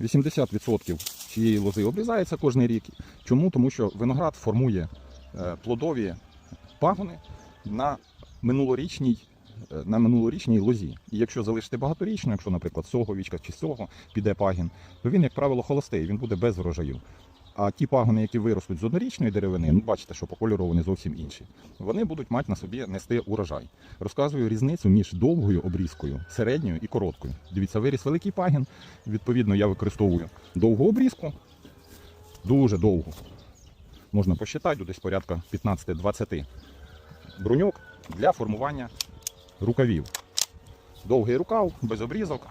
80% цієї лози обрізається кожен рік. Чому? Тому що виноград формує е, плодові пагони на минулорічній, е, на минулорічній лозі. І якщо залишити багаторічну, якщо, наприклад, соговічка вічка чи сого піде пагін, то він, як правило, холостий, він буде без врожаю. А ті пагони, які виростуть з однорічної деревини, ну бачите, що по кольору вони зовсім інші. Вони будуть мати на собі нести урожай. Розказую різницю між довгою обрізкою, середньою і короткою. Дивіться, виріс великий пагін. Відповідно, я використовую довгу обрізку, дуже довгу. Можна посчитати, десь порядка 15-20 бруньок для формування рукавів. Довгий рукав, без обрізок,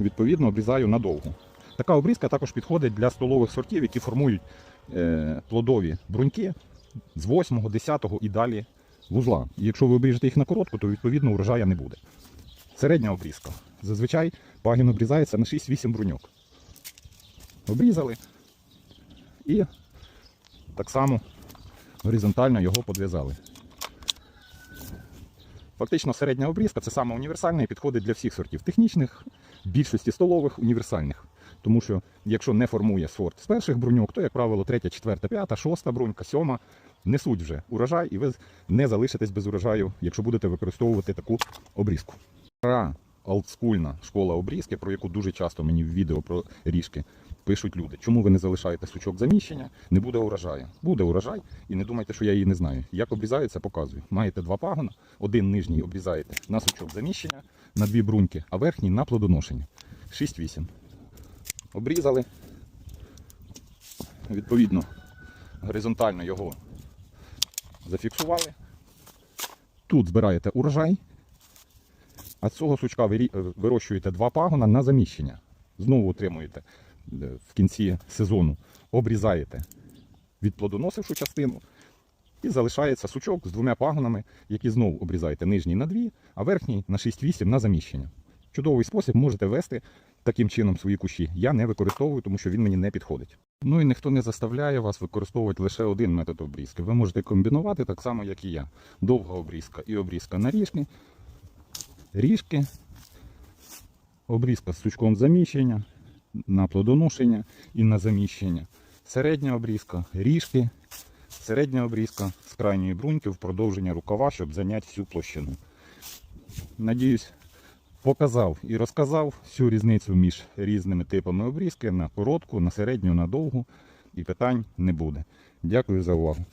відповідно, обрізаю надовго. Така обрізка також підходить для столових сортів, які формують е, плодові бруньки з 8, 10 і далі вузла. І якщо ви обріжете їх на коротку, то відповідно урожая не буде. Середня обрізка. Зазвичай пагін обрізається на 6-8 бруньок. Обрізали і так само горизонтально його подв'язали. Фактично середня обрізка це саме універсальна і підходить для всіх сортів технічних, більшості столових універсальних. Тому що якщо не формує сорт з перших бруньок, то, як правило, третя, четверта, п'ята, шоста брунька, сьома несуть вже урожай, і ви не залишитесь без урожаю, якщо будете використовувати таку обрізку. Стара олдскульна школа обрізки, про яку дуже часто мені в відео про ріжки пишуть люди. Чому ви не залишаєте сучок заміщення? Не буде урожаю. Буде урожай, і не думайте, що я її не знаю. Як обрізається, показую. Маєте два пагона, один нижній обрізаєте на сучок заміщення, на дві бруньки, а верхній на плодоношення. 6-8. Обрізали. Відповідно, горизонтально його зафіксували. Тут збираєте урожай, а цього сучка е, вирощуєте два пагона на заміщення. Знову отримуєте е, в кінці сезону, обрізаєте відплодоносившу частину і залишається сучок з двома пагонами, які знову обрізаєте нижній на дві, а верхній на 6-8 на заміщення. Чудовий спосіб можете вести таким чином свої кущі. Я не використовую, тому що він мені не підходить. Ну і ніхто не заставляє вас використовувати лише один метод обрізки. Ви можете комбінувати так само, як і я. Довга обрізка і обрізка на ріжки, ріжки, обрізка з сучком заміщення, на плодоношення і на заміщення. Середня обрізка, ріжки, середня обрізка з крайньої бруньки в продовження рукава, щоб зайняти всю площину. Надіюсь, показав і розказав всю різницю між різними типами обрізки на коротку, на середню, на довгу, і питань не буде. Дякую за увагу.